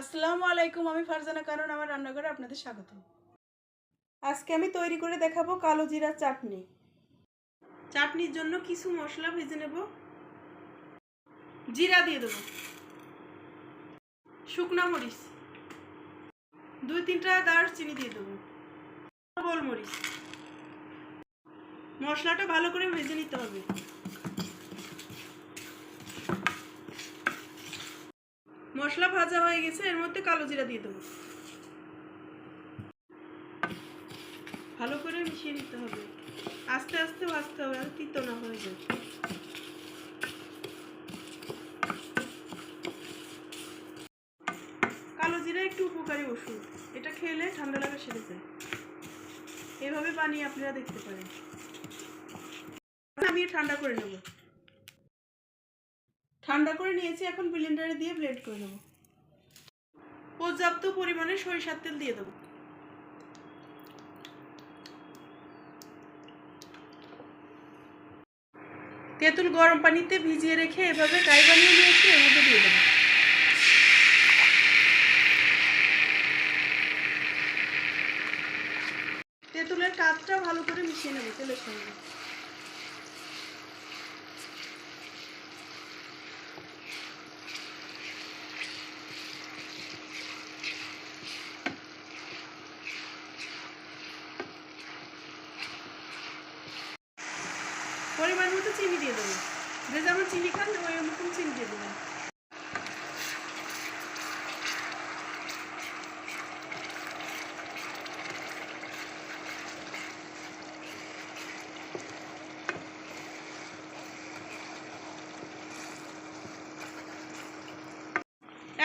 আসসালামু আলাইকুম, আমি ফারজানা কারণ, আমার রান্নাঘরে আপনাদের স্বাগত। আজকে আমি তৈরি করে দেখাবো কালো জিরা চাটনি। চাটনির জন্য কিছু মশলা ভেজে নেব। জিরা দিয়ে দেবো। শুকনা মরিচ। দুই তিনটা দারচিনি দিয়ে দেবো। গোলমরিচ। মশলাটা ভালো করে ভেজে নিতে হবে। মশলা ভাজা হয়ে গেছে, এর মধ্যে কালো জিরা দিয়ে দেবো। ভালো করে মিশিয়ে নিতে হবে। আস্তে আস্তে ভাজতে হবে, আর তিতো না হয়ে যায়। কালো জিরা একটু উপকারী ওষুধ, এটা খেলে ঠান্ডা লাগা সেরে যায়। এভাবে বানিয়ে আপনারা দেখতে পারেন। আমি ঠান্ডা করে নেব। ঠান্ডা করে নিয়েছি, এখন ব্লেন্ডারে দিয়ে ব্লেন্ড করে নেব। পর্যাপ্ত পরিমাণে সরিষার তেল দিয়ে দেবো। তেঁতুল গরম পানিতে ভিজিয়ে রেখে এভাবে গায়ে বানিয়ে নিয়েছি, এর মধ্যে দিয়ে দেবো। তেঁতুলের কাজটা ভালো করে মিশিয়ে নেব, তেলের সঙ্গে। পরিমাণ মতো চিনি দিয়ে দেবো। যে যেমন চিনি খান, ওই রকম চিনি দিয়ে দেবেন।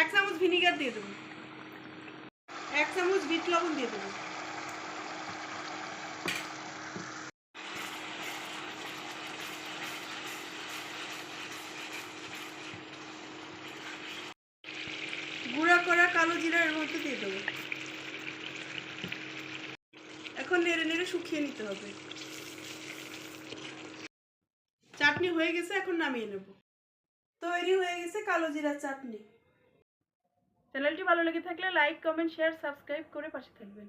এক চামচ ভিনিগার দিয়ে দেবো। এক চামচ বিট লবণ দিয়ে দেবো। গুঁড়া করা কালো জিরা এর মধ্যে দিয়ে দেবো। এখন নেড়ে নেড়ে শুকিয়ে নিতে হবে। চাটনি হয়ে গেছে, এখন নামিয়ে নেব। তৈরি হয়ে গেছে কালো জিরা চাটনি। চ্যানেলটি ভালো লেগে থাকলে লাইক, কমেন্ট, শেয়ার, সাবস্ক্রাইব করে পাশে থাকবেন।